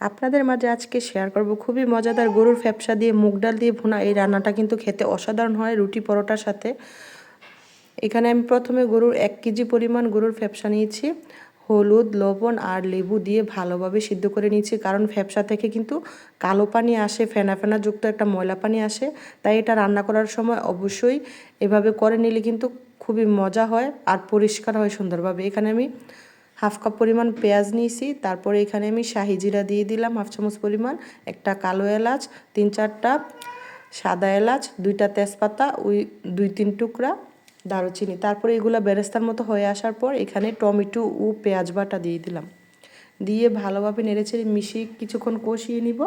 আপনাদের মাঝে আজকে শেয়ার করব। খুবই মজাদার গরুর ফ্যাপসা দিয়ে মুগ ডাল দিয়ে ভুনা এই রান্নাটা কিন্তু খেতে অসাধারণ হয় রুটি পরোটার সাথে। এখানে আমি প্রথমে গরুর এক কেজি পরিমাণ গরুর ফ্যাপসা নিয়েছি। হলুদ, লবণ আর লেবু দিয়ে ভালোভাবে সিদ্ধ করে নিয়েছি। কারণ ফ্যাপসা থেকে কিন্তু কালো পানি আসে, ফেনা ফেনা যুক্ত একটা ময়লা পানি আসে। তাই এটা রান্না করার সময় অবশ্যই এভাবে করে নিলে কিন্তু খুবই মজা হয় আর পরিষ্কার হয় সুন্দরভাবে। এখানে আমি হাফ কাপ পরিমাণ পেঁয়াজ নিয়েছি, তারপরে এখানে আমি শাহি জিরা দিয়ে দিলাম, হাফ চামচ পরিমাণ, একটা কালো এলাচ, তিন চারটা সাদা এলাচ, দুইটা তেজপাতা, ওই দুই তিন টুকরা দারুচিনি। তারপরে এগুলো বেরেস্তার মতো হয়ে আসার পর এখানে টমেটো ও পেঁয়াজ বাটা দিয়ে দিলাম। দিয়ে ভালোভাবে নেড়েছেড়ে মিশিয়ে কিছুক্ষণ কষিয়ে নিব।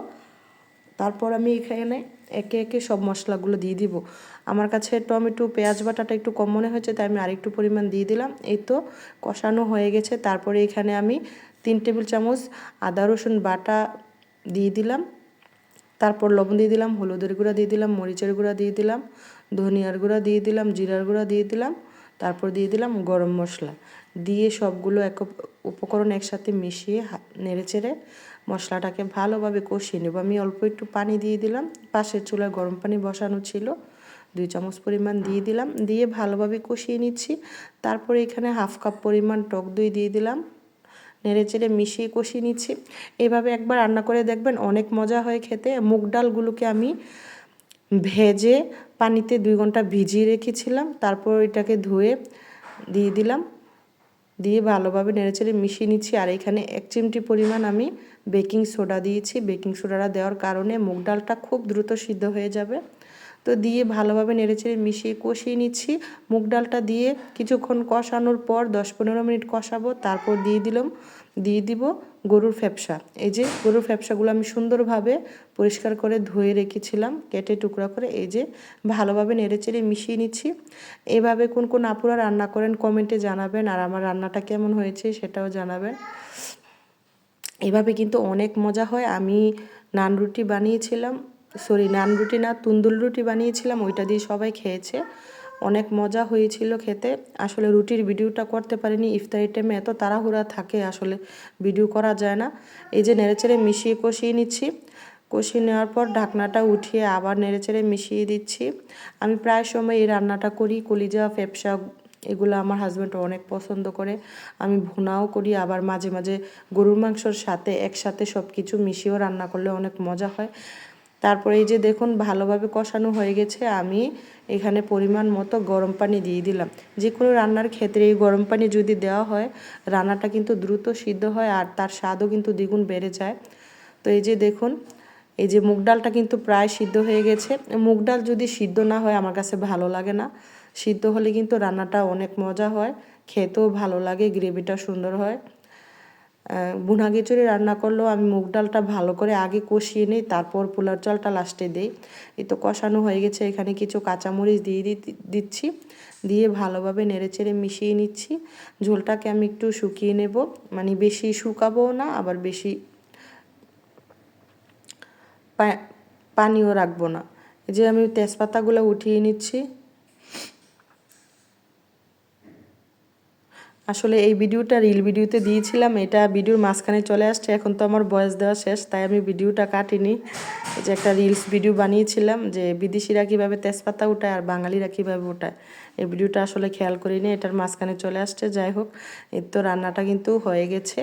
তারপর আমি এখানে একে একে সব মশলাগুলো দিয়ে দিব। আমার কাছে টমেটো, পেঁয়াজ বাটাটা একটু কম মনে হয়েছে, তাই আমি আরেকটু পরিমাণ দিয়ে দিলাম। এই তো কষানো হয়ে গেছে। তারপরে এখানে আমি তিন টেবিল চামচ আদা, রসুন বাটা দিয়ে দিলাম। তারপর লবণ দিয়ে দিলাম, হলুদের গুঁড়া দিয়ে দিলাম, মরিচের গুঁড়া দিয়ে দিলাম, ধনিয়ার গুঁড়া দিয়ে দিলাম, জিরার গুঁড়া দিয়ে দিলাম। তারপর দিয়ে দিলাম গরম মশলা। দিয়ে সবগুলো এক উপকরণ একসাথে মিশিয়ে নেড়ে চেড়ে মশলাটাকে ভালোভাবে কষিয়ে নেব। আমি অল্প একটু পানি দিয়ে দিলাম। পাশের চুলায় গরম পানি বসানো ছিল। দুই চামচ পরিমাণ দিয়ে দিলাম। দিয়ে ভালোভাবে কষিয়ে নিচ্ছি। তারপরে এখানে হাফ কাপ পরিমাণ টক দই দিয়ে দিলাম। নেড়ে চেড়ে মিশিয়ে কষিয়ে নিচ্ছি। এভাবে একবার রান্না করে দেখবেন অনেক মজা হয় খেতে। মুগ ডালগুলোকে আমি ভেজে পানিতে দুই ঘণ্টা ভিজিয়ে রেখেছিলাম। তারপর এটাকে ধুয়ে দিয়ে দিলাম। দিয়ে ভালোভাবে নেড়েচেড়ে মিশিয়ে নিচ্ছি। আর এখানে এক চিমটি পরিমাণ আমি বেকিং সোডা দিয়েছি। বেকিং সোডাটা দেওয়ার কারণে মুগ ডালটা খুব দ্রুত সিদ্ধ হয়ে যাবে। তো দিয়ে ভালোভাবে নেড়েচেড়ে মিশিয়ে কষিয়ে নিচ্ছি। মুগ ডালটা দিয়ে কিছুক্ষণ কষানোর পর দশ পনেরো মিনিট কষাবো। তারপর দিয়ে দিলাম। দিয়ে দিব গরুর ফ্যাপসা। এই যে গরুর ফ্যাপসাগুলো আমি সুন্দরভাবে পরিষ্কার করে ধুয়ে রেখেছিলাম, কেটে টুকরা করে এই যে ভালোভাবে নেড়েচেড়ে মিশিয়ে নিচ্ছি। এভাবে কোন কোন আপুরা রান্না করেন কমেন্টে জানাবেন, আর আমার রান্নাটা কেমন হয়েছে সেটাও জানাবেন। এভাবে কিন্তু অনেক মজা হয়। আমি নান রুটি বানিয়েছিলাম, সরি নান রুটি না, তুন্দুল রুটি বানিয়েছিলাম, ওইটা দিয়ে সবাই খেয়েছে। অনেক মজা হয়েছিল খেতে। আসলে রুটির ভিডিওটা করতে পারিনি ইফতারি টাইমে এত তাড়াহুড়া থাকে আসলে ভিডিও করা যায় না। এই যে নেড়েচেড়ে মিশিয়ে কষিয়ে নিচ্ছি। কষিয়ে নেওয়ার পর ঢাকনাটা উঠিয়ে আবার নেড়েচেড়ে মিশিয়ে দিচ্ছি। আমি প্রায় সময় এই রান্নাটা করি, কলিজা, ফেপসা এগুলো আমার হাজব্যান্ড অনেক পছন্দ করে। আমি ভুনাও করি, আবার মাঝে মাঝে গরুর মাংসর সাথে একসাথে সব কিছু মিশিয়েও রান্না করলে অনেক মজা হয়। তারপরে এই যে দেখুন, ভালোভাবে কষানো হয়ে গেছে। আমি এখানে পরিমাণ মতো গরম পানি দিয়ে দিলাম। যে কোনো রান্নার ক্ষেত্রে এই গরম পানি যদি দেওয়া হয়, রান্নাটা কিন্তু দ্রুত সিদ্ধ হয় আর তার স্বাদও কিন্তু দ্বিগুণ বেড়ে যায়। তো এই যে দেখুন, এই যে মুগ ডালটা কিন্তু প্রায় সিদ্ধ হয়ে গেছে। মুগ ডাল যদি সিদ্ধ না হয়, আমার কাছে ভালো লাগে না। সিদ্ধ হলে কিন্তু রান্নাটা অনেক মজা হয়, খেতেও ভালো লাগে, গ্রেভিটা সুন্দর হয়। বুনা খিচুড়ি রান্না করলেও আমি মুগ ডালটা ভালো করে আগে কষিয়ে নিই, তারপর পোলার চালটা লাস্টে দিই। এই তো কষানো হয়ে গেছে, এখানে কিছু কাঁচামরিচ দিয়ে দিচ্ছি। দিয়ে ভালোভাবে নেড়েচেড়ে মিশিয়ে নিচ্ছি। ঝোলটাকে আমি একটু শুকিয়ে নেব মানে বেশি শুকাবো না, আবার বেশি পানিও রাখব না। এই যে আমি তেজপাতাগুলো উঠিয়ে নিচ্ছি। আসলে এই ভিডিওটা রিল ভিডিওতে দিয়েছিলাম, এটা ভিডিওর মাঝখানে চলে আসছে, এখন তো আমার বয়স দেওয়া শেষ, তাই আমি ভিডিওটা কাটিনি। যে একটা রিলস ভিডিও বানিয়েছিলাম যে বিদেশিরা কীভাবে তেজপাতা উঠায় আর বাঙালিরা কীভাবে উঠায়, এই ভিডিওটা আসলে খেয়াল করিনি, এটার মাঝখানে চলে আসছে, যাই হোক এর তো রান্নাটা কিন্তু হয়ে গেছে।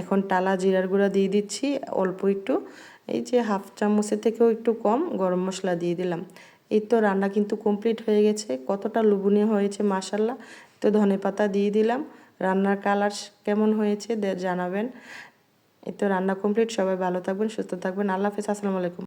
এখন টালা জিরার গুঁড়া দিয়ে দিচ্ছি, অল্প একটু, এই যে হাফ চামচের থেকেও একটু কম গরম মশলা দিয়ে দিলাম। এই তো রান্না কিন্তু কমপ্লিট হয়ে গেছে, কতটা লুবনীয় হয়েছে মাসাল্লাহ তো ধনে পাতা দিয়ে দিলাম। রান্নার কালার কেমন হয়েছে জানাবেন। এই তো রান্না কমপ্লিট সবাই ভালো থাকবেন, সুস্থ থাকবেন। আল্লাহ হাফিজ, আসসালামু আলাইকুম।